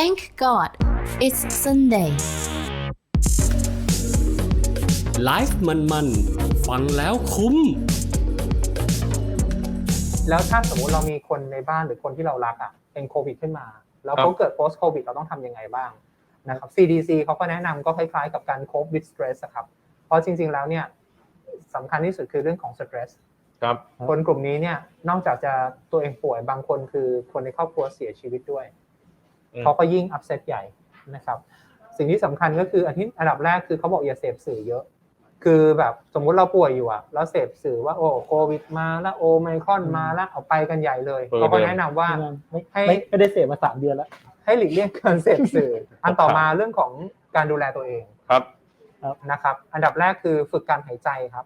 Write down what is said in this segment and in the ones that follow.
Thank God it's Sunday. ไลฟ์มันๆ ฟังแล้วคุ้ม แล้วถ้าสมมุติเรามีคนในบ้านหรือคนที่เรารักอะเป็นโควิดขึ้นมา แล้วครับเขาเกิด post covid เราต้องทำยังไงบ้างนะครับ CDC เขาก็แนะนำก็คล้ายๆกับการ cope with stress อะครับ เพราะจริง ๆ แล้วเนี่ยสำคัญที่สุดคือเรื่องของ stress ครับคนกลุ่มนี้เนี่ยนอกจากจะตัวเองป่วยบางคนคือคนในครอบครัวเสียชีวิตด้วยอืม เขาก็ยิ่ง upset ใหญ่นะครับ สิ่งที่สำคัญก็คืออันที่อันดับแรกคือเขาบอกอย่าเสพสื่อเยอะ คือแบบสมมุติเราป่วยอยู่อะแล้วเสพสื่อว่าโอ้โควิดมาแล้วโอไมครอนมาแล้วเอาไปกันใหญ่เลยเออเขาก็แนะนำว่าไม่ให้ไม่ไม่ได้เสพมาสามเดือนแล้วให้หลีกเลี่ยงการเสพสื่อ อันต่อมาเรื่องของการดูแลตัวเองครับนะครับ อันดับแรกคือฝึกการหายใจครับ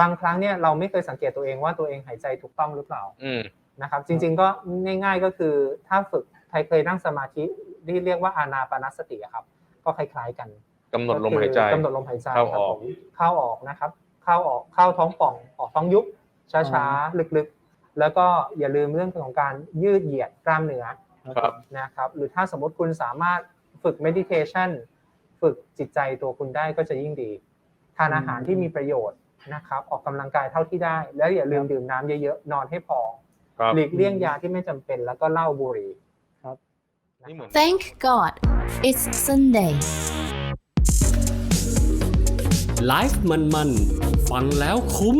บางครั้งเนี่ยเราไม่เคยสังเกตตัวเองว่าตัวเองหายใจถูกต้องหรือเปล่าอืมนะครับ จริง ๆ ก็ง่าย ๆก็คือถ้าฝึก ใครเคยนั่งสมาธิที่เรียกว่าอานาปานสติอะครับ ก็คล้ายๆกันกำหนดลมหายใจกำหนดลมหายใจเข้าครัอบอกผมเข้าออกนะครับเข้าออกเข้าท้องป่องออกท้องยุบช้าๆลึกๆ แล้วก็อย่าลืมเรื่องของการยืดเหยียดกล้ามเนื้อครับนะครับ หรือถ้าสมมติคุณสามารถฝึก meditation ฝึกจิตใจตัวคุณได้ก็จะยิ่งดี ทานอาหารที่มีประโยชน์นะครับ ออกกำลังกายเท่าที่ได้ แล้วอย่าลืมดื่มน้ำเยอะๆ นอนให้พอครับหลีกเลี่ยงยาที่ไม่จำเป็นแล้วก็เหล้าบุหรี่ ครับ นี่เหมือน Thank God it's Sunday. ไลฟ์มันๆ ฟังแล้วคุ้ม